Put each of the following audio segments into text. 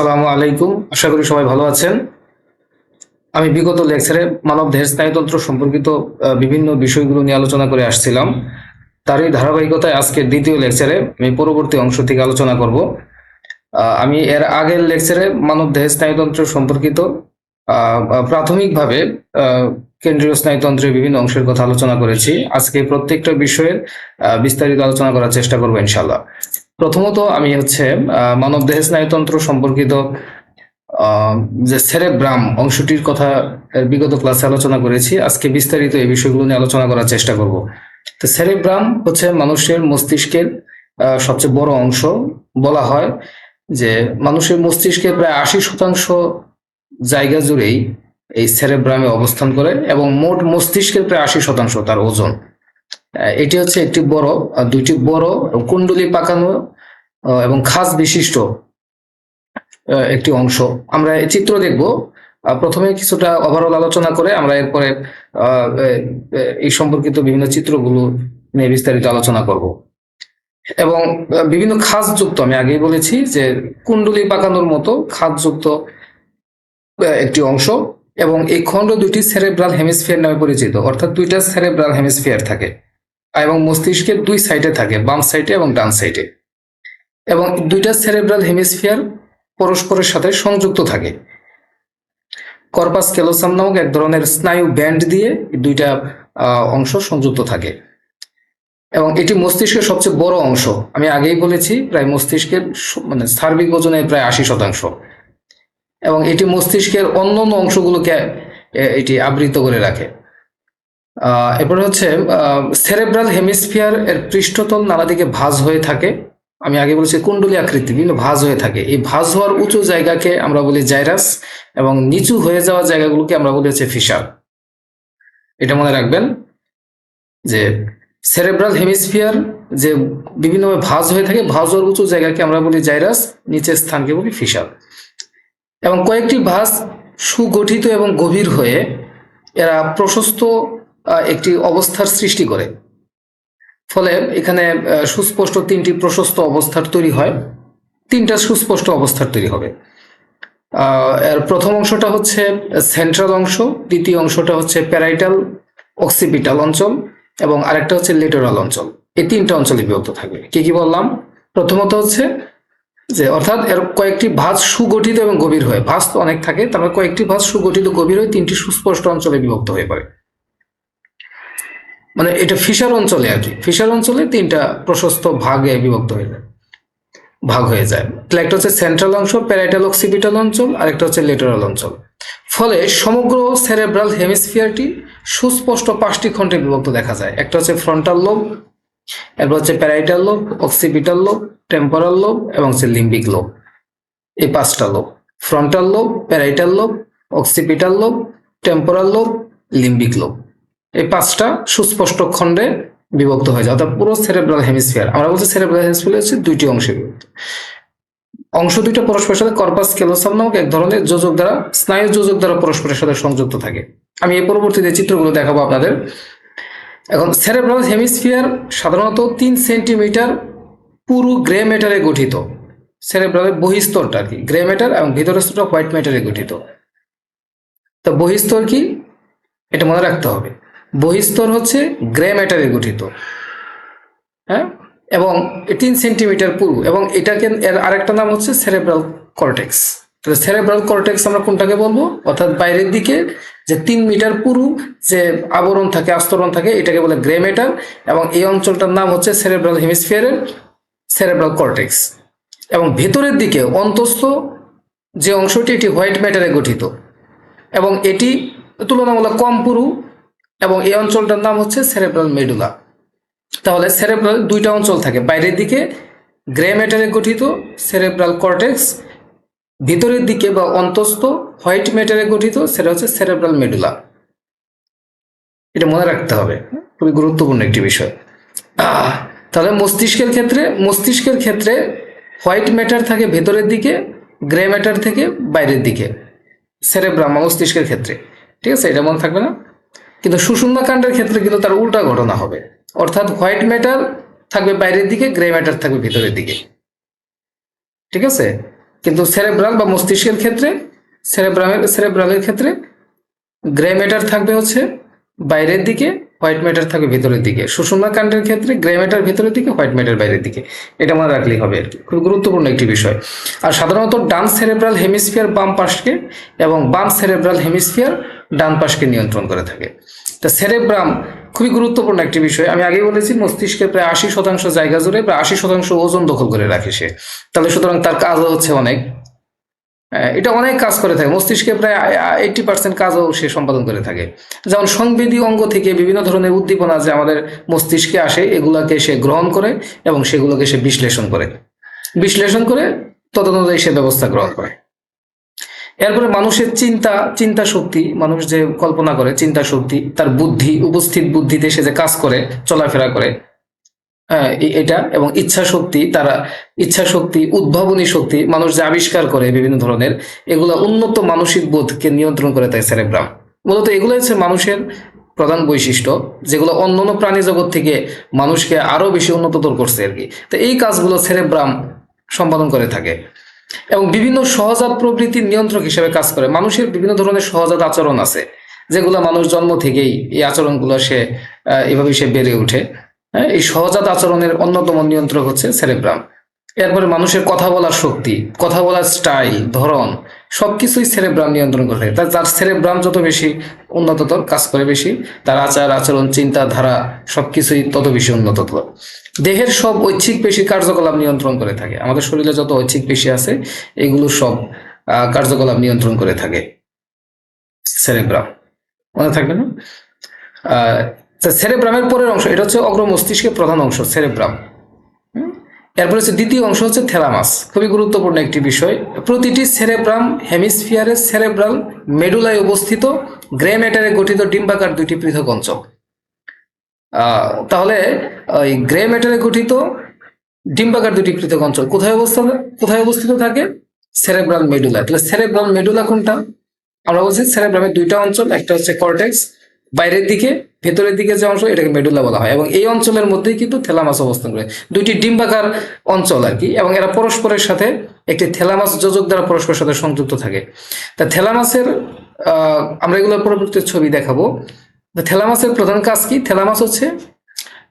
আসসালামু আলাইকুম। আশা করি সবাই ভালো আছেন। আমি বিগত লেকচারে মানব দেহের স্নায়ুতন্ত্র সম্পর্কিত বিভিন্ন বিষয়গুলো নিয়ে আলোচনা করে আসছিলাম। তারই ধারাবাহিকতায় আজকের দ্বিতীয় লেকচারে আমি পরবর্তী অংশ থেকে আলোচনা করব। আমি এর আগের লেকচারে মানব দেহের স্নায়ুতন্ত্র সম্পর্কিত প্রাথমিকভাবে কেন্দ্রীয় স্নায়ুতন্ত্রের বিভিন্ন অংশের কথা আলোচনা করেছি। আজকে প্রত্যেকটা বিষয়ের বিস্তারিত আলোচনা করার চেষ্টা করব ইনশাল্লাহ প্রথমত আমি হচ্ছে মানব দেহের স্নায়ুতন্ত্র সম্পর্কিত যে সেরেব্রাম অংশটির কথা বিগত ক্লাসে আলোচনা করেছি। আজকে বিস্তারিত এই বিষয়গুলো নিয়ে আলোচনা করার চেষ্টা করব। তো সেরেব্রাম হচ্ছে মানুষের মস্তিষ্কের সবচেয়ে বড় অংশ। বলা হয় যে মানুষের মস্তিষ্কের প্রায় আশি শতাংশ জায়গা জুড়েই এই সেরেব্রামে অবস্থান করে এবং মোট মস্তিষ্কের প্রায় আশি শতাংশ তার ওজন। এটি হচ্ছে একটি বড় দুইটি বড়, কুণ্ডলী পাকানো এবং খাস বিশিষ্ট একটি অংশ। আমরা চিত্র দেখব। প্রথমে কিছুটা ওভারঅল আলোচনা করে আমরা এরপরে এই সম্পর্কিত বিভিন্ন চিত্রগুলো নিয়ে বিস্তারিত আলোচনা করব। এবং বিভিন্ন খাসযুক্ত, আমি আগেই বলেছি যে কুণ্ডলী পাকানোর মতো খাসযুক্ত একটি অংশ এবং এই খণ্ড দুটি সেরেব্রাল হেমিস্ফিয়ার নামে পরিচিত, অর্থাৎ দুইটা সেরেব্রাল হেমিস্ফিয়ার থাকে। এবং মস্তিষ্কের দুই সাইডে থাকে, বাম সাইডে এবং ডান সাইডে এবং দুইটা সেরেব্রাল হেমিস্ফিয়ার পরস্পরের সাথে সংযুক্ত থাকে। কর্পাস ক্যালোসাম নামক এক ধরনের স্নায়ু ব্যান্ড দিয়ে দুইটা অংশ সংযুক্ত থাকে। এবং এটি মস্তিষ্কের সবচেয়ে বড় অংশ। আমি আগেই বলেছি, প্রায় মস্তিষ্কের মানে সার্বিক ওজনের প্রায় আশি শতাংশ। এবং এটি মস্তিষ্কের অন্য অন্য অংশগুলোকে এটি আবৃত করে রাখে। এরপরে হচ্ছে সেরেব্রাল হেমিস্ফিয়ার এর পৃষ্ঠতল নানা দিকে ভাঁজ হয়ে থাকে। আমি আগে বলেছি কুণ্ডলী আকৃতি, বিভিন্ন ভাঁজ হয়ে থাকে। এই ভাঁজ হওয়ার উঁচু জায়গাকে আমরা বলি জাইরাস এবং নিচু হয়ে যাওয়া জায়গাগুলোকে আমরা বলি হচ্ছে ফিশার। এটা মনে রাখবেন যে সেরেব্রাল হেমিস্ফিয়ার যে বিভিন্নভাবে ভাঁজ হয়ে থাকে, ভাঁজ হওয়ার উঁচু জায়গাকে আমরা বলি জাইরাস, নিচের স্থানকে বলি ফিশার। এবং কয়েকটি ভাঁজ সুগঠিত এবং গভীর হয়ে এরা প্রশস্ত একটি অবস্থার সৃষ্টি করে। ফলে এখানে সুস্পষ্ট তিনটি প্রশস্ত অবস্থার তৈরি হয়। তিনটা সুস্পষ্ট অবস্থার তৈরি হবে। এর প্রথম অংশটা হচ্ছে সেন্ট্রাল অংশ, দ্বিতীয় অংশটা হচ্ছে প্যারাইটাল অক্সিপিটাল অঞ্চল, এবং আরেকটা হচ্ছে লেটোরাল অঞ্চল। এই তিনটা অঞ্চলে বিভক্ত থাকবে। কি কি বললাম? প্রথমত হচ্ছে যে, অর্থাৎ এর কয়েকটি ভাঁজ সুগঠিত এবং গভীর হয়, ভাঁজ তো অনেক থাকে তারপরে কয়েকটি ভাঁজ সুগঠিত গভীর হয়ে তিনটি সুস্পষ্ট অঞ্চলে বিভক্ত হয়ে পড়ে। মানে এটা ফিশার অঞ্চলে আর কি। ফিশার অঞ্চলে তিনটা প্রশস্ত ভাগে বিভক্ত হয়ে যায়। ভাগ হয়ে যায়। তাহলে একটা হচ্ছে সেন্ট্রাল অংশ প্যারাইটাল অক্সিপিটাল অঞ্চল আর একটা হচ্ছে লেটারাল অঞ্চল। ফলে সমগ্র সেরেব্রাল হেমিস্ফিয়ারটি সুস্পষ্ট পাঁচটি খণ্ডে বিভক্ত দেখা যায়। একটা হচ্ছে ফ্রন্টাল লোব এরপর হচ্ছে parietal lobe occipital lobe temporal lobe এবং হচ্ছে লিম্বিক লোব এই পাঁচটা lobe frontal lobe parietal lobe occipital lobe temporal lobe limbic lobe এই পাঁচটা সুস্পষ্ট খণ্ডে বিভক্ত হয়ে যায়, অর্থাৎ পুরো সেরেব্রাল হেমিস্ফিয়ার আমরা বলছি সেরেব্রাল হেমিস্ফিয়ার হচ্ছে দুইটি অংশে অংশ দুইটা পরস্পরের সাথে কর্পাস কেলোসাম নামক এক ধরনের যোজক দ্বারা, স্নায়ু যোজক দ্বারা পরস্পরের সাথে সংযুক্ত থাকে। আমি এই পরবর্তীতে চিত্রগুলো দেখাবো আপনাদের। এখন সেরেব্রাল হেমিস্ফিয়ার সাধারণত তিন সেন্টিমিটার পুরো গ্রে ম্যাটারে গঠিত। সেরেব্রালের বহিস্তরটা আর কি গ্রে ম্যাটার এবং ভিতরের স্তরটা হোয়াইট ম্যাটারে গঠিত। তো বহিস্তর কি? এটা মনে রাখতে হবে। বহিস্তর হচ্ছে গ্রে ম্যাটারে গঠিত। হ্যাঁ? এবং তিন সেন্টিমিটার পুরু এবং এটাকে এর আরেকটা নাম হচ্ছে সেরেব্রাল কর্টেক্স। তাহলে সেরেব্রাল কর্টেক্স আমরা কোনটাকে বলব? অর্থাৎ বাইরের দিকে যে তিন মিটার পুরু যে আবরণ থাকে, আস্তরণ থাকে, এটাকে বলে গ্রে ম্যাটার। এবং এই অঞ্চলটার নাম হচ্ছে সেরেব্রাল হেমিস্ফিয়ারের সেরেব্রাল কর্টেক্স। এবং ভেতরের দিকে অন্তস্থ যে অংশটি, এটি হোয়াইট ম্যাটারে গঠিত। এবং এটি তুলনামূলক কম পুরু এবং এই অঞ্চলটার নাম হচ্ছে সেরেব্রাল মেডুলা। তাহলে সেরেব্রাল দুইটা অঞ্চল থাকে, বাইরের দিকে গ্রে ম্যাটারে গঠিত, সেরেব্রাল কর্টেক্স, ভিতরের দিকে বা অন্তস্থ হোয়াইট ম্যাটারে গঠিত, সেটা হচ্ছে সেরেব্রাল মেডুলা। এটা মনে রাখতে হবে, খুবই গুরুত্বপূর্ণ একটি বিষয়। তাহলে মস্তিষ্কের ক্ষেত্রে মস্তিষ্কের ক্ষেত্রে হোয়াইট ম্যাটার থাকে ভেতরের দিকে, গ্রে ম্যাটার থেকে বাইরের দিকে সেরেব্রাম মস্তিষ্কের ক্ষেত্রে। ঠিক আছে, এটা মনে থাকবে না? কিন্তু সুষুম্না কাণ্ডের ক্ষেত্রে কিন্তু তার উল্টা ঘটনা হবে। অর্থাৎ হোয়াইট ম্যাটার থাকবে বাইরের দিকে, গ্রে ম্যাটার থাকবে ভিতরের দিকে। ঠিক আছে? কিন্তু সেরেব্রাল বা মস্তিষ্কের ক্ষেত্রে সেরেব্রামের সেরেব্রালের ক্ষেত্রে গ্রে ম্যাটার থাকবে হচ্ছে বাইরের দিকে হোয়াইট ম্যাটার থাকবে ভেতরের দিকে। সুষুম্না কাণ্ডের ক্ষেত্রে গ্রে ম্যাটার ভেতরের দিকে হোয়াইট ম্যাটার বাইরের দিকে। এটা মনে রাখলেই হবে আর কি। খুব গুরুত্বপূর্ণ একটি বিষয়। আর সাধারণত ডান সেরেব্রাল হেমিস্ফিয়ার বাম পাশকে এবং বাম সেরেব্রাল হেমিস্ফিয়ার ডান পাশকে নিয়ন্ত্রণ করে থাকে। তা সেরেব্রাম খুবই গুরুত্বপূর্ণ একটি বিষয়। আমি আগেই বলেছি, মস্তিষ্কের প্রায় আশি শতাংশ জায়গা জুড়ে প্রায় আশি শতাংশ ওজন দখল করে রাখে সে। তাহলে সুতরাং তার কাজও হচ্ছে অনেক। এটা অনেক কাজ করে থাকে। মস্তিষ্কে প্রায় এইটটি পার্সেন্ট কাজও সে সম্পাদন করে থাকে। যেমন সংবেদী অঙ্গ থেকে বিভিন্ন ধরনের উদ্দীপনা যে আমাদের মস্তিষ্কে আসে, এগুলাকে সে গ্রহণ করে এবং সেগুলোকে সে বিশ্লেষণ করে। বিশ্লেষণ করে তদনুযায়ী সে ব্যবস্থা গ্রহণ করে। এরপরে মানুষের চিন্তা চিন্তা শক্তি, মানুষ যে কল্পনা করে, চিন্তা শক্তি, তার বুদ্ধি, উপস্থিত বুদ্ধিতে সে যে কাজ করে, চলাফেরা করে এটা এবং ইচ্ছা শক্তি তারা ইচ্ছা শক্তি উদ্ভাবনী শক্তি, মানুষ যে আবিষ্কার করে বিভিন্ন ধরনের, এগুলো উন্নত মানসিক বোধকে নিয়ন্ত্রণ করে তাই সেরেব্রাম। মূলত এগুলো হচ্ছে মানুষের প্রধান বৈশিষ্ট্য, যেগুলো অন্যান্য প্রাণী জগৎ থেকে মানুষকে আরও বেশি উন্নততর করছে আর কি। তো এই কাজগুলো সেরেব্রাম সম্পাদন করে থাকে। এবং বিভিন্ন সহজাত প্রবৃত্তির নিয়ন্ত্রক হিসেবে কাজ করে। মানুষের বিভিন্ন ধরনের সহজাত আচরণ আছে, যেগুলো মানুষ জন্ম থেকেই এই আচরণগুলো সে এভাবে সে বেড়ে ওঠে। হ্যাঁ, এই সহজাত আচরণের অন্যতম নিয়ন্ত্রক হচ্ছে সেরেব্রাম। এরপরে মানুষের কথা বলার শক্তি কথা বলার স্টাইল ধরন সবকিছুই সেরেব্রাম নিয়ন্ত্রণ করে। তার যার সেরেব্রাম যত বেশি উন্নততর কাজ করে বেশি। তার আচার আচরণ চিন্তাধারা সবকিছুই তত বেশি উন্নততর দেহের সব ঐচ্ছিক পেশি কার্যকলাপ নিয়ন্ত্রণ করে থাকে। আমাদের শরীরে যত ঐচ্ছিক পেশি আছে এগুলো সব কার্যকলাপ নিয়ন্ত্রণ করে থাকে সেরেব্রাম। মনে থাকবে না? সেরেব্রামের পরের অংশ, এটা হচ্ছে অগ্র মস্তিষ্কের প্রধান অংশ, সেরেব্রাম? এরপর হচ্ছে দ্বিতীয় অংশ হচ্ছে থ্যালামাস খুবই গুরুত্বপূর্ণ একটি বিষয়। প্রতিটি সেরেব্রাম হেমিস্ফিয়ারের সেরেব্রাল মেডুলায় অবস্থিত, গ্রে ম্যাটারে গঠিত ডিম্বাকার দুইটি পৃথক অঞ্চল। তাহলে, ওই গ্রে ম্যাটারে গঠিত ডিম্বাকার দুটি পৃথক অঞ্চল কোথায় অবস্থিত কোথায় অবস্থিত থাকে? সেরেব্রাল মেডুলা তাহলে সেরেব্রাল মেডুলা কোনটা? আমরা বলছি সেরেব্রামের দুইটা অঞ্চল, একটা হচ্ছে কর্টেক্স বাইরের দিকে, ভেতরের দিকে যে অংশ, এটাকে মেডুলা বলা হয়। এবং এই অঞ্চলের মধ্যেই কিন্তু থেলামাস অবস্থান করে। দুইটি ডিম্বাকার অঞ্চল আর কি, এবং এরা পরস্পরের সাথে একটি থেলামাস যোজক দ্বারা পরস্পরের সাথে সংযুক্ত থাকে। তা থেলামাসের আমরা এগুলোর পরবর্তী ছবি দেখাবো। থেলামাসের প্রধান কাজ কি? থেলামাস হচ্ছে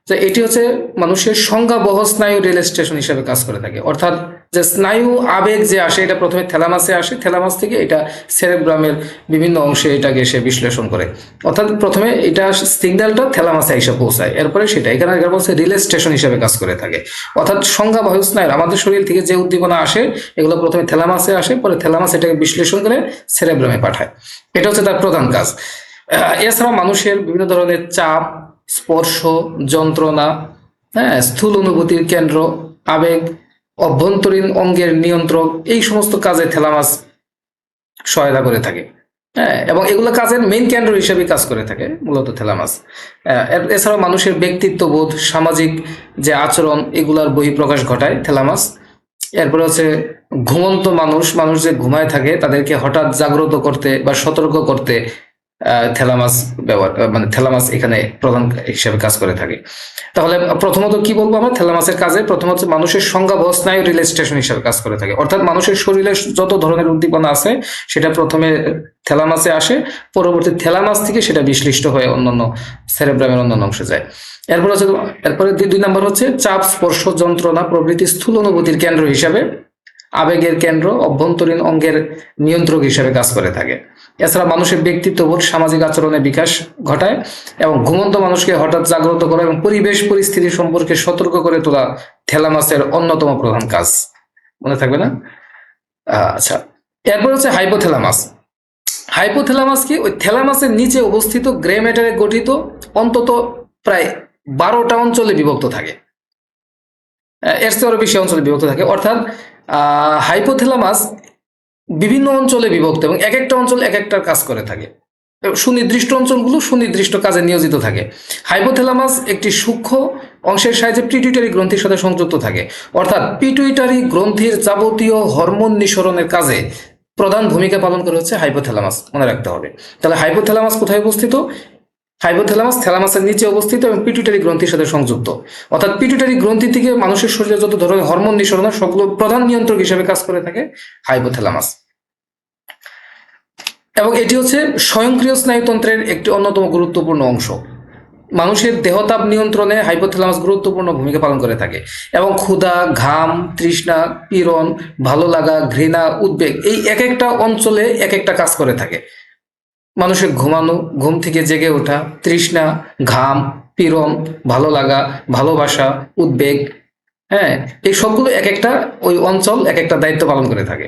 যে এটি হচ্ছে মানুষের সংজ্ঞাবহ স্নায়ু রেল স্টেশন হিসেবে কাজ করে থাকে। অর্থাৎ যে স্নায়ু আবেগ যে আসে, এটা প্রথমে থ্যালামাসে আসে। থ্যালামাস থেকে এটা সেরেব্রামের বিভিন্ন অংশে এটাকে সে বিশ্লেষণ করে। অর্থাৎ প্রথমে এটা সিগন্যালটা থ্যালামাসে এসে পৌঁছায়, এরপরে সেটা। এখানে এখানে বলছে রিলে স্টেশন হিসেবে কাজ করে থাকে। অর্থাৎ সংজ্ঞাবহ স্নায়ু আমাদের শরীর থেকে যে উদ্দীপনা আসে, এগুলো প্রথমে থ্যালামাসে আসে, পরে থ্যালামাস এটাকে বিশ্লেষণ করে সেরেব্রামে পাঠায়। এটা হচ্ছে তার প্রধান কাজ। এছাড়া মানুষের বিভিন্ন ধরনের চাপ, স্পর্শ, যন্ত্রণা হ্যাঁ স্থূল অনুভূতির কেন্দ্র, আবেগ অভ্যন্তরীণ অঙ্গের নিয়ন্ত্রক, এই সমস্ত কাজে থেলামাস সহায়তা করে থাকে। হ্যাঁ এবং এগুলো কাজের মেইন কেন্দ্র হিসেবে কাজ করে থাকে, মূলত এর- এছাড়াও মানুষের ব্যক্তিত্ববোধ, সামাজিক যে আচরণ, এগুলার বহিঃপ্রকাশ ঘটায় থেলামাস এরপরে হচ্ছে ঘুমন্ত মানুষ মানুষ যে ঘুমায় থাকে, তাদেরকে হঠাৎ জাগ্রত করতে বা সতর্ক করতে থেলামাস ব্যবহার মানে থেলামাস এখানে প্রধান হিসেবে কাজ করে থাকে। তাহলে প্রথমত কি বলব আমরা? থেলামাসের কাজে প্রথমত হচ্ছে মানুষের সংজ্ঞাবহ স্নায়ু রিলে স্টেশন হিসেবে কাজ করে থাকে। অর্থাৎ মানুষের শরীরে যত ধরনের উদ্দীপনা আছে, সেটা প্রথমে থেলামাসে আসে, পরবর্তী থেলামাস থেকে সেটা বিশ্লিষ্ট হয়ে অন্যান্য সেরেব্রামের অন্যান্য অংশে যায়। এরপর হচ্ছে এরপরে দুই নম্বর হচ্ছে চাপ, স্পর্শ, যন্ত্রণা, প্রভৃতি স্থূল অনুভূতির কেন্দ্র হিসাবে আবেগের কেন্দ্র, অভ্যন্তরীণ অঙ্গের নিয়ন্ত্রক হিসাবে কাজ করে থাকে। এছাড়া মানুষের ব্যক্তিত্ববোধ সামাজিক আচরণে বিকাশ ঘটায় এবং ঘুমন্ত মানুষকে হঠাৎ জাগ্রত করা এবং পরিবেশ পরিস্থিতি সম্পর্কে সতর্ক করে তোলা থেলামাসের অন্যতম প্রধান কাজ। মনে থাকবে না? আচ্ছা। এরপর হচ্ছে হাইপোথ্যালামাস। হাইপোথ্যালামাস কি? ওই থ্যালামাসের নিচে অবস্থিত গ্রে ম্যাটারে গঠিত অন্তত প্রায় বারোটা অঞ্চলে বিভক্ত থাকে। এর চেয়ে আরও বেশি অঞ্চলে বিভক্ত থাকে। অর্থাৎ, আহ, হাইপোথ্যালামাস বিভিন্ন অঞ্চলে বিভক্ত এবং এক একটা অঞ্চল এক একটা কাজ করে থাকে। সুনির্দিষ্ট অঞ্চলগুলো সুনির্দিষ্ট কাজে নিয়োজিত থাকে। হাইপোথেলামাস একটি সূক্ষ্ম অংশের সাহায্যে পিটুইটারি গ্রন্থির সাথে সংযুক্ত থাকে। অর্থাৎ পিটুইটারি গ্রন্থির যাবতীয় হরমোন নিঃসরণের কাজে প্রধান ভূমিকা পালন করে হচ্ছে হাইপোথেলামাস মনে রাখতে হবে। তাহলে হাইপোথেলামাস কোথায় অবস্থিত? হাইপোথ্যালামাস থ্যালামাসের নিচে অবস্থিত এবং পিটুটারি গ্রন্থির সাথে সংযুক্ত। অর্থাৎ পিটুটারি গ্রন্থি থেকে মানুষের শরীরে যত ধরনের হরমোন নিঃসরণ সবগুলো প্রধান নিয়ন্ত্রক হিসেবে কাজ করে থাকে হাইপোথ্যালামাস। এবং এটি হচ্ছে স্বয়ংক্রিয় স্নায়ুতন্ত্রের একটি অন্যতম গুরুত্বপূর্ণ অংশ। মানুষের দেহতাপ নিয়ন্ত্রণে হাইপোথ্যালামাস গুরুত্বপূর্ণ ভূমিকা পালন করে থাকে। এবং ক্ষুধা, ঘাম, তৃষ্ণা, পীড়ন, ভালো লাগা, ঘৃণা, উদ্বেগ এই এক একটা অঞ্চলে এক একটা কাজ করে থাকে। মানুষের ঘুমানো, ঘুম থেকে জেগে ওঠা, তৃষ্ণা, ঘাম পীড়ন ভালো লাগা, ভালোবাসা, উদ্বেগ হ্যাঁ এই সবগুলো এক একটা ওই অঞ্চল এক একটা দায়িত্ব পালন করে থাকে।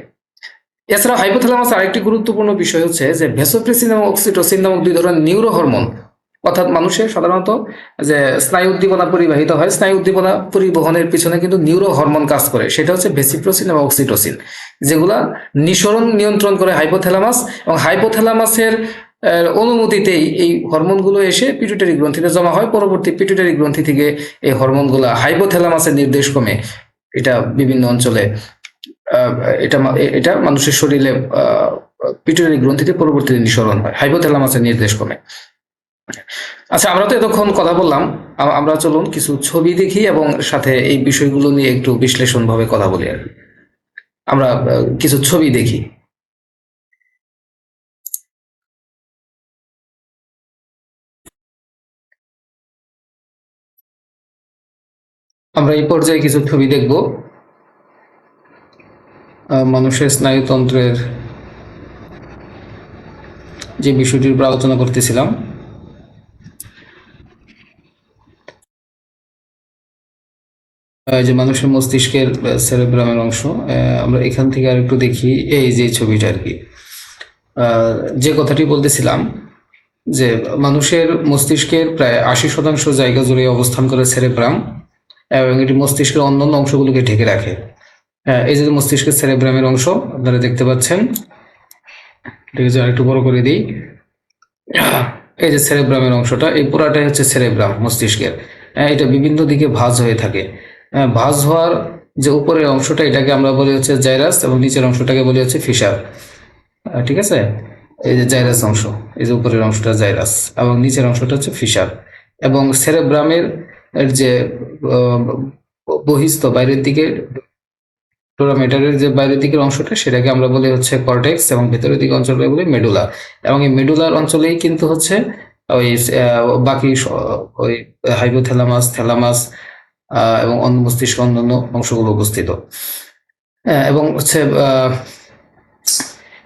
এছাড়া হাইপোথ্যালামাস আরেকটি গুরুত্বপূর্ণ বিষয় হচ্ছে যে ভেসোপ্রেসিন এবং অক্সিটোসিন নামক দুই ধরনের নিউরো হরমোন অর্থাৎ মানুষের সাধারণত যে স্নায়ু উদ্দীপনা পরিবাহিত হয়, স্নায়ু উদ্দীপনা পরিবহনের পিছনে কিন্তু নিউরো হরমোন কাজ করে। সেটা হচ্ছে ভেসিপ্রোসিন এবং অক্সিটোসিন, যেগুলা নিঃসরণ নিয়ন্ত্রণ করে হাইপোথ্যালামাস এবং হাইপোথ্যালামাসের অনুমতিতেই এই হরমোনগুলো এসে পিটুটারি গ্রন্থিতে জমা হয়। পরবর্তী পিটুটারি গ্রন্থি থেকে এই হরমোনগুলো হাইপোথ্যালামাসের নির্দেশ ক্রমে এটা বিভিন্ন অঞ্চলে এটা এটা মানুষের শরীরে পিটুইটারি গ্রন্থিতে পরবর্তীতে নিঃসরণ হয় হাইপোথ্যালামাসের নির্দেশ ক্রমে। আচ্ছা আমরা তো এতক্ষণ কথা বললাম। আমরা চলুন কিছু ছবি দেখি এবং সাথে এই বিষয়গুলো নিয়ে একটু বিশ্লেষণ ভাবে কথা বলি আর আমরা কিছু ছবি দেখি। আমরা এই পর্যায়ে কিছু ছবি দেখব। মানুষের স্নায়ুতন্ত্রের যে বিষয়টির উপর আলোচনা করতেছিলাম। যে মানুষের মস্তিষ্কের সেরেব্রামের অংশ আমরা এখান থেকে আর একটু দেখি এই যে ছবিটা আর কি। যে কথাটি বলতেছিলাম, যে মানুষের মস্তিষ্কের প্রায় আশি শতাংশ জায়গা জুড়ে অবস্থান করে সেরেব্রাম এবং এটি মস্তিষ্কের অন্যান্য অংশগুলোকে ঢেকে রাখে। এই যে মস্তিষ্কের সেরেব্রামের অংশ, আপনারা দেখতে পাচ্ছেন। ঠিক আছে আরেকটু বড় করে দিই। এই যে সেরেব্রামের অংশটা, এই পুরাটাই হচ্ছে সেরেব্রাম মস্তিষ্কের। এটা বিভিন্ন দিকে ভাঁজ হয়ে থাকে। ভাঁজ হওয়ার যে উপরের অংশটা, এটাকে আমরা বলি হচ্ছে জাইরাস এবং নিচের অংশটাকে বলি হচ্ছে ফিশার। ঠিক আছে? এই যে জাইরাস অংশ, এই যে উপরের অংশটা জাইরাস এবং নিচের অংশটা হচ্ছে ফিশার এবং সেরেব্রামের যে বহিস্থ বাইরের দিকে টোরামেটারের যে বাইরের দিকের অংশটা, সেটাকে আমরা বলি হচ্ছে কর্টেক্স এবং ভেতরের দিকে অঞ্চলকে বলি মেডুলা এবং এই মেডুলার অঞ্চলেই কিন্তু হচ্ছে ওই বাকি ওই হাইপোথ্যালামাস, থ্যালামাস এবং অন্য মস্তিষ্ক অন্যান্য অংশগুলো অবস্থিত। হ্যাঁ, এবং হচ্ছে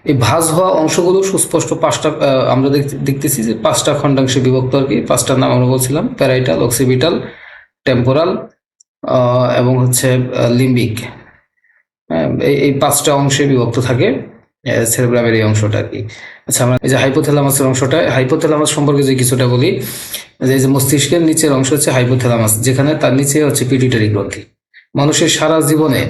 এই ভাঁজ হওয়া অংশগুলো সুস্পষ্ট পাঁচটা আমরা দেখতে- দেখতেছি যে পাঁচটা খণ্ডাংশে বিভক্ত আর কি। পাঁচটা নাম আমরা বলছিলাম প্যারাইটাল অক্সিপিটাল টেম্পোরাল এবং হচ্ছে লিম্বিক। এই এই পাঁচটা অংশে বিভক্ত থাকে। সেরেব্রামের এই অংশটা আর কি। আচ্ছা আমরা এই যে হাইপোথ্যালামাসের অংশটা হাইপোথ্যালামাস সম্পর্কে যে কিছুটা বলি যে এই যে মস্তিষ্কের নিচের অংশ হচ্ছে হাইপোথ্যালামাস যেখানে তার নিচে হচ্ছে পিটুইটারি গ্রন্থি। মানুষের সারা জীবনে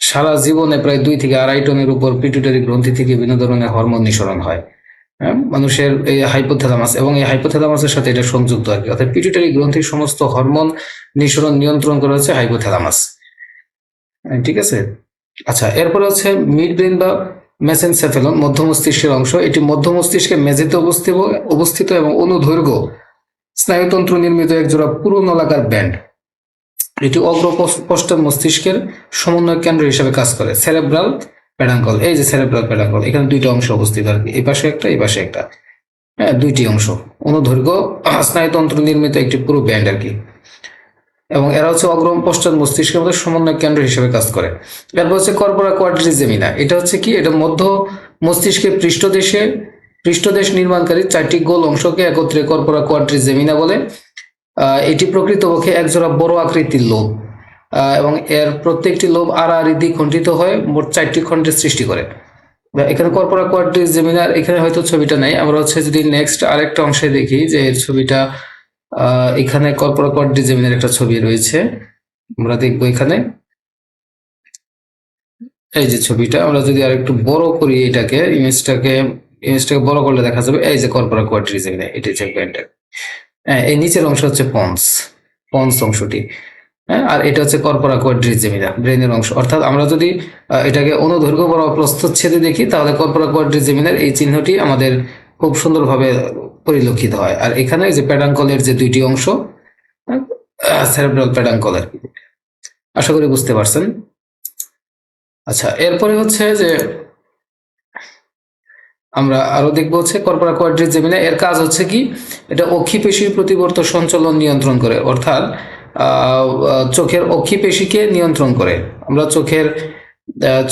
সারা জীবনে প্রায় দুই থেকে আড়াই টনের উপর পিটুইটারি গ্রন্থি থেকে বিভিন্ন ধরনের হরমোন নিঃসরণ হয়। হ্যাঁ, মানুষের এই হাইপোথ্যালামাস এবং এই হাইপোথ্যালামাসের সাথে এটা সংযুক্ত আর কি। অর্থাৎ পিটুইটারি গ্রন্থির সমস্ত হরমোন নিঃসরণ নিয়ন্ত্রণ করা হচ্ছে হাইপোথ্যালামাস। হ্যাঁ, ঠিক আছে? আচ্ছা এরপরে হচ্ছে মিড ব্রেন বা মেসেনসেফেলন মধ্য মস্তিষ্কের অংশ। এটি মধ্য মস্তিষ্কের মেঝেতে অবস্থিত অবস্থিত এবং অনুদৈর্ঘ্য। স্নায়ুতন্ত্র নির্মিত এক জোড়া পুরো নলাকার ব্যান্ড। এটি অগ্র পশ- পশ্চাৎ মস্তিষ্কের সমন্বয় কেন্দ্র হিসেবে কাজ করে। সেরেব্রাল প্যাডাঙ্কল এই যে সেরেব্রাল প্যাডাঙ্কল এখানে দুইটা অংশ অবস্থিত আর কি। এই পাশে একটা, এই পাশে একটা। হ্যাঁ দুইটি অংশ। অনুদৈর্ঘ্য, স্নায়ুতন্ত্র নির্মিত একটি পুরো ব্যান্ড আর কি। এবং এরা হচ্ছে অগ্রম পশ্চাৎ মস্তিষ্কের মধ্যে সমন্বয় কেন্দ্র হিসেবে কাজ করে। এরপর হচ্ছে কর্পোরা কোয়াড্রিজেমিনা এটা হচ্ছে কি? এটা মধ্য মস্তিষ্কের পৃষ্ঠদেশে, পৃষ্ঠদেশ নির্মাণকারী চারটি গোল অংশকে একত্রে কর্পোরা কোয়াড্রিজেমিনা বলে। এটি প্রকৃতপক্ষে একজোড়া বড় আকৃতির লোভ এবং এর প্রত্যেকটি লোভ আর আড়াআড়ি দ্বি খণ্ডিত হয়ে মোট চারটি খণ্ডের সৃষ্টি করে। এখানে কর্পোরা কোয়াড্রিজেমিনার এখানে হয়তো ছবিটা নাই। আমরা হচ্ছে যদি নেক্সট আরেকটা অংশে দেখি যে এর ছবিটা এখানে কর্পোরা কোয়াড্রিজেমিনার একটা ছবি রয়েছে। আমরা দেখব এখানে। এই যে ছবিটা, আমরা যদি আর একটু বড় করি এটাকে, ইমেজটাকে ইমেজটাকে বড় করলে দেখা যাবে, এই যে কর্পোরা কোয়াড্রিজেমিনা এটা হচ্ছে ব্যান্ডের হ্যাঁ এই নিচের অংশ হচ্ছে পন্স পন্স অংশটি। হ্যাঁ আর এটা হচ্ছে কর্পোরা কোয়াড্রিজেমিনা ব্রেনের অংশ। অর্থাৎ আমরা যদি এটাকে অনুদৈর্ঘ্য বড় প্রস্থচ্ছেদে দেখি, তাহলে কর্পোরা কোয়াড্রিজেমিনার এই চিহ্নটি আমাদের খুব সুন্দরভাবে পরিলক্ষিত হয়। আর এখানে যে প্যাডাঙ্কলের যে দুইটি অংশ সেরেব্রাল প্যাডাঙ্কল আর কি। আশা করি বুঝতে পারছেন। আচ্ছা এরপরে হচ্ছে যে আমরা আরও দেখব হচ্ছে কর্পোরা কোয়াড্রিজেমিনা এর কাজ হচ্ছে কি, এটা অক্ষিপেশির প্রতিবর্ত সঞ্চালন নিয়ন্ত্রণ করে, অর্থাৎ চোখের অক্ষিপেশিকে নিয়ন্ত্রণ করে। আমরা চোখের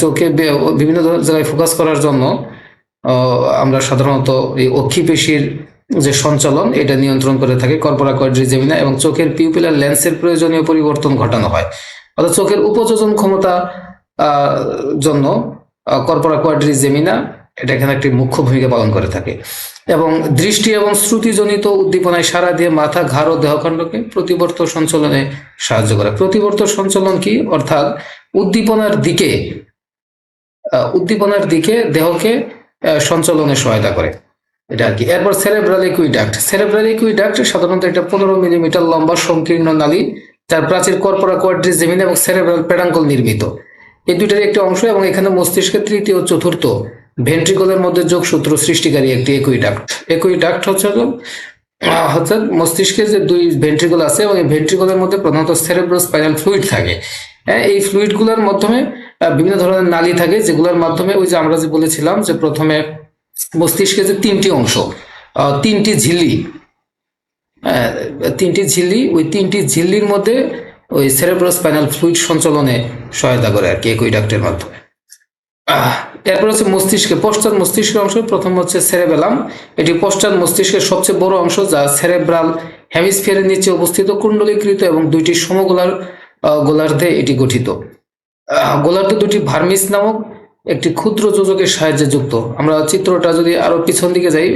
চোখে বিভিন্ন জায়গায় ফোকাস করার জন্য আমরা সাধারণত এই অক্ষিপেশির যে সঞ্চালন, এটা নিয়ন্ত্রণ করে থাকে কর্পোরা কোয়াড্রিজেমিনা এবং চোখের পিউপিলার লেন্সের প্রয়োজনীয় পরিবর্তন ঘটানো হয়। অর্থাৎ চোখের উপযোজন ক্ষমতা জন্য কর্পোরা কোয়াড্রিজেমিনা এটা এখানে একটি মুখ্য ভূমিকা পালন করে থাকে। এবং দৃষ্টি এবং শ্রুতিজনিত উদ্দীপনায় সারা দিয়ে মাথা, ঘাড় ও দেহখণ্ডকে প্রতিবর্ত সঞ্চালনে সাহায্য করে। প্রতিবর্ত সঞ্চালন কি? অর্থাৎ উদ্দীপনার দিকে উদ্দীপনার দিকে দেহকে সঞ্চালনে সহায়তা করে। এটা আর কি। এরপর সেরেব্রাল ইকুইডাক্ট সেরেব্রাল ইকুইডাক্ট সাধারণত একটা পনেরো মিলিমিটার লম্বা, সংকীর্ণ নালী যার প্রাচীর কর্পোরা কোয়াড্রিজেমিন এবং সেরেব্রাল প্যাডাঙ্কল নির্মিত। এই দুইটার একটি অংশ এবং এখানে মস্তিষ্কের তৃতীয় ও চতুর্থ ভেন্ট্রিকলের মধ্যে যোগসূত্র সৃষ্টিকারী একটি একুইডাক্ট একুইডাক্ট হচ্ছে হচ্ছে মস্তিষ্কের যে দুই ভেন্ট্রিকল আছে এবং এই ভেন্ট্রিকলের মধ্যে প্রধানত সেরেব্রো স্পাইনাল ফ্লুইড থাকে। হ্যাঁ এই ফ্লুইডগুলোর মাধ্যমে বিভিন্ন ধরনের নালী থাকে যেগুলোর মাধ্যমে ওই যে আমরা যে বলেছিলাম যে প্রথমে মস্তিষ্কের যে তিনটি অংশ তিনটি ঝিল্লি হ্যাঁ, তিনটি ঝিল্লি ওই তিনটি ঝিল্লির মধ্যে ওই সেরেব্রোস্পাইনাল ফ্লুইড সঞ্চালনে সহায়তা করে আর কি একুইডাক্টের মাধ্যমে। আহ, এরপর হচ্ছে মস্তিষ্কে পশ্চাৎ মস্তিষ্কের অংশ প্রথম হচ্ছে সেরেবেলাম এটি পশ্চাৎ মস্তিষ্কের সবচেয়ে বড় অংশ যা সেরেব্রাল হেমিস্ফিয়ারের নিচে অবস্থিত কুণ্ডলীকৃত এবং দুইটি সমগোলার গোলার্ধে এটি গঠিত। গোলার্ধে দুটি ভার্মিস নামক একটি ক্ষুদ্র যোজকের সাহায্যে যুক্ত। আমরা চিত্রটা যদি আরও পিছন দিকে যাই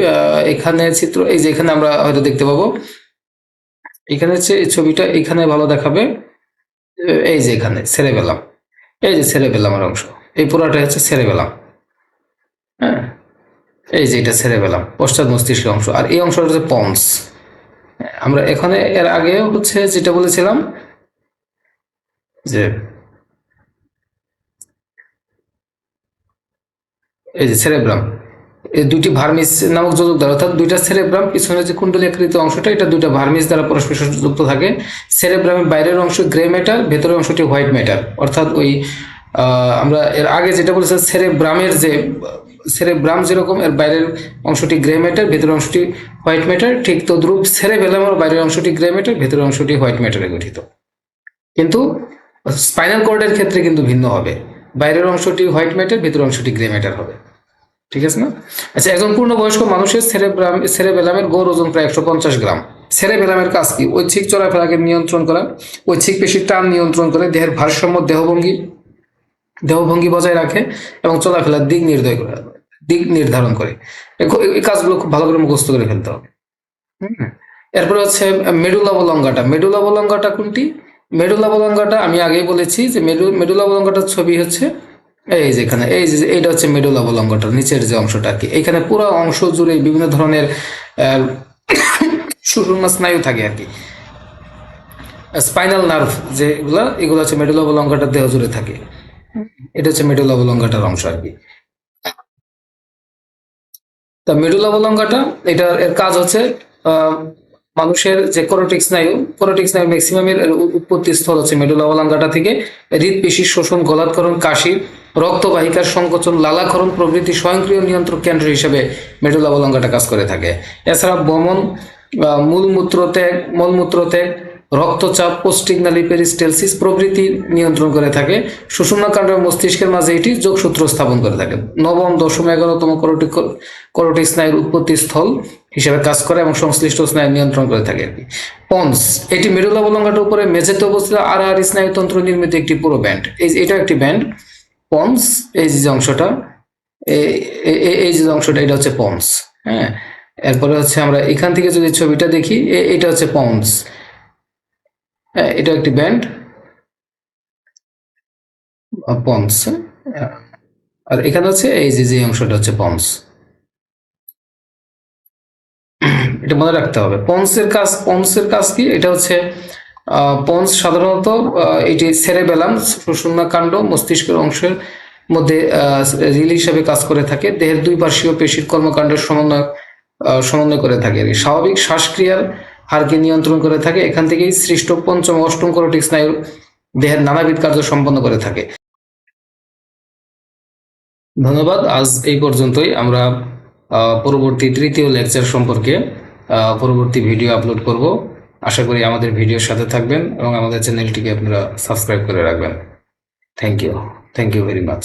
এখানে চিত্র, এই যে এখানে আমরা হয়তো দেখতে পাবো। এখানে হচ্ছে এই ছবিটা এখানে ভালো দেখাবে। এই যে এখানে, ছেড়ে পেলাম। এই যে ছেড়ে পেলাম আর অংশ। এই পুরাটা হচ্ছে ছেড়ে পেলাম। হ্যাঁ? এই যে এটা ছেড়ে পেলাম, পশ্চাৎ মস্তিষ্কের অংশ। আর এই অংশটা হচ্ছে পন্স। আমরা এখানে এর আগে হচ্ছে যেটা বলেছিলাম যে এই যে সেরেব্রাম এই দুটি ভার্মিস নামক যোজক দ্বারা, অর্থাৎ দুইটা সেরেব্রাম পিছনে যে কুণ্ডলী আকৃত অংশটা, এটা দুইটা ভার্মিস দ্বারা পরস্পর যুক্ত থাকে। সেরেব্রামের বাইরের অংশ গ্রে ম্যাটার ভেতরের অংশটি হোয়াইট ম্যাটার অর্থাৎ ওই আমরা এর আগে যেটা বলেছিলাম সেরেব্রামের যে সেরেব্রাম যেরকম, এর বাইরের অংশটি গ্রে ম্যাটার ভেতরের অংশটি হোয়াইট ম্যাটার ঠিক তদ্রুপ সেরেবেলামের বাইরের অংশটি গ্রে ম্যাটার ভেতরের অংশটি হোয়াইট ম্যাটারে গঠিত। কিন্তু স্পাইনাল কর্ডের ক্ষেত্রে কিন্তু ভিন্ন হবে। বাইরের অংশটি হোয়াইট ম্যাটার, ভেতরের অংশটি গ্রে ম্যাটার হবে। ঠিক আছে না? আচ্ছা একজন পূর্ণবয়স্ক মানুষের সেরেব্রাম সেরেবেলামের গড় ওজন প্রায় একশো পঞ্চাশ গ্রাম। সেরেবেলামের কাজ কি? ঐচ্ছিক চলাফেরাকে নিয়ন্ত্রণ করা, ঐচ্ছিক পেশির টান নিয়ন্ত্রণ করে, দেহের ভারসাম্য দেহভঙ্গি দেহভঙ্গি বজায় রাখে এবং চলাফেরার দিক নির্দয় করে, দিক নির্ধারণ করে। এই- কাজগুলো খুব ভালো করে মুখস্থ করে ফেলতে হবে। হুম। এরপরে হচ্ছে, মেডুলা বলঙ্গাটা মেডুলা বলঙ্গাটা কোনটি? মেডুলা বলঙ্গাটা আমি আগেই বলেছি যে মেডু মেডুলা বলঙ্গাটার ছবি হচ্ছে এই যে এখানে, এই যে এইটা হচ্ছে মেডুলা বলঙ্গটার নিচের যে অংশটা কি। এখানে পুরো অংশ জুড়ে বিভিন্ন ধরনের সুষুম্না স্নায়ু থাকে আর কি। স্পাইনাল নার্ভ যেগুলা, এগুলো হচ্ছে মেডুলা বলঙ্গাটার দেহ জুড়ে থাকে। এটা হচ্ছে মেডুলা বলঙ্গাটার অংশ আর কি। তা মেডুলা বলঙ্গাটা এটা এর কাজ হচ্ছে মানুষের যে করোটিক স্নায়ু করোটিক স্নায়ু ম্যাক্সিমামের উৎপত্তি স্থল হচ্ছে মেডুলা বলঙ্গাটা থেকে হৃদপেশির শোষণ, গলাৎকরণ, কাশি, রক্তবাহিকার সংকোচন লালাকরণ প্রভৃতি স্বয়ংক্রিয় নিয়ন্ত্রক কেন্দ্র হিসেবে মেডুলা বলঙ্গাটা কাজ করে থাকে। এছাড়া বমন মূলমূত্র ত্যাগ মলমূত্র ত্যাগ রক্তচাপ পোস্টিগনালি পেরিস্টেলসিস প্রভৃতি নিয়ন্ত্রণ করে থাকে। সুষুম্নাকাণ্ড মস্তিষ্কের মাঝে এটি যোগসূত্র স্থাপন করে থাকে। নবম, দশম, এগারোতম করোটিক করোটিক স্নায়ুর উৎপত্তি স্থল। হিসেবে কাজ করে এবং সংশ্লিষ্ট স্নায়ু নিয়ন্ত্রণ করে থাকে আর কি। পন্স, এটি মেরুলা বলঙ্গাটার উপরে মেঝেতে অবস্থিত আর আর স্নায়ুতন্ত্র নির্মিত একটি পুরো ব্যান্ড। এই এটা একটি ব্যান্ড। পন্স, এই যে অংশটা এই- যে অংশটা, এটা হচ্ছে পন্স হ্যাঁ। এরপরে হচ্ছে আমরা এখান থেকে যদি ছবিটা দেখি এটা হচ্ছে পন্স। হ্যাঁ এটা একটি ব্যান্ড। পন্স আর এখানে হচ্ছে এই যে যে অংশটা হচ্ছে পন্স। এটা মনে রাখতে হবে। পন্সের কাজ পন্সের কাজ কি? এটা হচ্ছে পন্স সাধারণত এটি সেরেবেলাম কাণ্ড মস্তিষ্কের অংশের মধ্যে রিল হিসাবে কাজ করে থাকে। দেহের দুই পার্শ্বীয় পেশির কর্মকাণ্ডের সমন্বয় সমন্বয় করে থাকে। আর। স্বাভাবিক শ্বাসক্রিয়ার হারকে নিয়ন্ত্রণ করে থাকে। এখান থেকেই সৃষ্ট পঞ্চম অষ্টম করটিক স্নায়ু দেহের নানাবিধ কার্য সম্পন্ন করে থাকে। ধন্যবাদ। আজ এই পর্যন্তই। আমরা পরবর্তী তৃতীয় লেকচার সম্পর্কে পরবর্তী ভিডিও আপলোড করব। আশা করি আমাদের ভিডিওর সাথে থাকবেন এবং আমাদের চ্যানেলটিকে আপনারা সাবস্ক্রাইব করে রাখবেন। Thank you thank you very much